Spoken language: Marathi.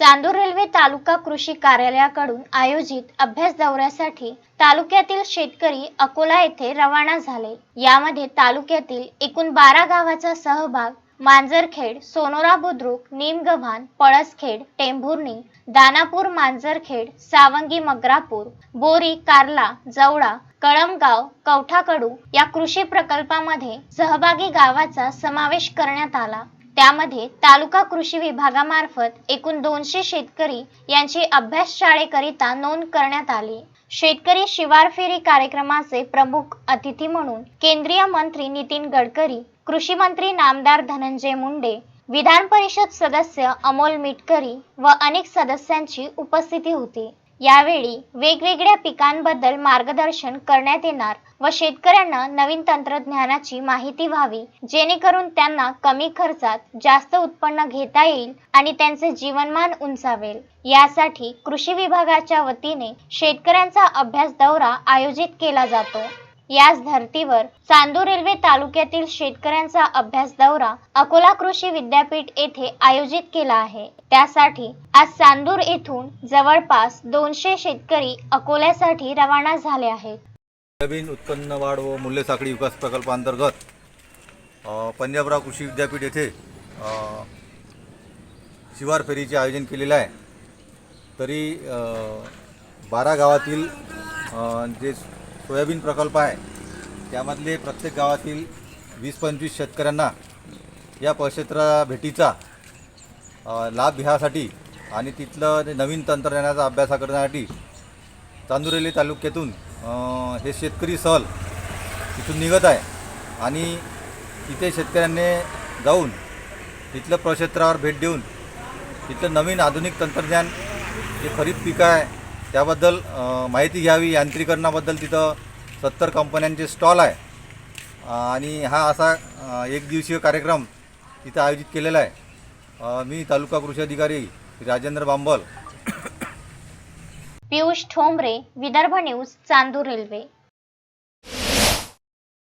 चांदूर रेल्वे तालुका कृषी कार्यालयाकडून आयोजित अभ्यास दौऱ्यासाठी तालुक्यातील शेतकरी अकोला येथे रवाना झाले. यामध्ये तालुक्यातील एकूण बारा गावाचा सहभाग मांजरखेड सोनोरा बुद्रुक निमगव्हाण पळसखेड टेंभुर्णी दानापूर मांजरखेड सावंगी मगरापूर बोरी कार्ला जवळा कळमगाव कवठाकडू या कृषी प्रकल्पामध्ये सहभागी गावाचा समावेश करण्यात आला. त्यामध्ये तालुका कृषी विभागामार्फत एकूण दोनशे शेतकरी यांची अभ्यास शाळेकरिता नोंद करण्यात आली. शेतकरी शिवार फेरी कार्यक्रमाचे प्रमुख अतिथी म्हणून केंद्रीय मंत्री नितीन गडकरी कृषी मंत्री नामदार धनंजय मुंडे विधान परिषद सदस्य अमोल मिटकरी व अनेक सदस्यांची उपस्थिती होती. यावेळी वेगवेगळ्या पिकांबद्दल मार्गदर्शन करण्यात येणार व शेतकऱ्यांना नवीन तंत्रज्ञानाची माहिती व्हावी जेणेकरून त्यांना कमी खर्चात जास्त उत्पन्न घेता येईल आणि त्यांचे जीवनमान उंचावेल. यासाठी कृषी विभागाच्या वतीने शेतकऱ्यांचा अभ्यास दौरा आयोजित केला जातो. याच धर्तीवर चांदूर रेल्वे तालुक्यातील शेतकऱ्यांचा अभ्यास दौरा अकोला कृषी विद्यापीठ येथे आयोजित केला आहे. त्यासाठी आज चांदूर येथून जवळपास दोनशे शेतकरी अकोल्यासाठी रवाना झाले आहेत. सोयाबीन उत्पन्न वाढ व मूल्य साखळी विकास प्रकल्पांतर्गत पंजाबराव कृषी विद्यापीठ येथे शिवार फेरीचे आयोजन केलेलं आहे. तरी बारा गावातील जे सोयाबीन प्रकल्प आहे. त्यामधले प्रत्येक गावातील वीस पंचवीस शेतकऱ्यांना या पक्षेत्र भेटीचा लाभ घ्यासाठी आणि तिथलं ते नवीन तंत्रज्ञानाचा अभ्यास करण्यासाठी चांदुरेली तालुक्यातून हे शेतकरी सहल तिथून निघत आहे. आणि तिथे शेतकऱ्यांनी जाऊन तिथलं प्रक्षेत्रावर भेट देऊन तिथलं नवीन आधुनिक तंत्रज्ञान जे खरीप पिकं आहे त्याबद्दल माहिती घ्यावी यांत्रिकरणाबद्दल तिथं सत्तर कंपन्यांचे स्टॉल आहे. आणि हा असा एक दिवसीय कार्यक्रम तिथं आयोजित केलेला आहे. मी तालुका कृषी अधिकारी Rajendra Bambal. Piyush Thombre Vidarbha news Chandur railway.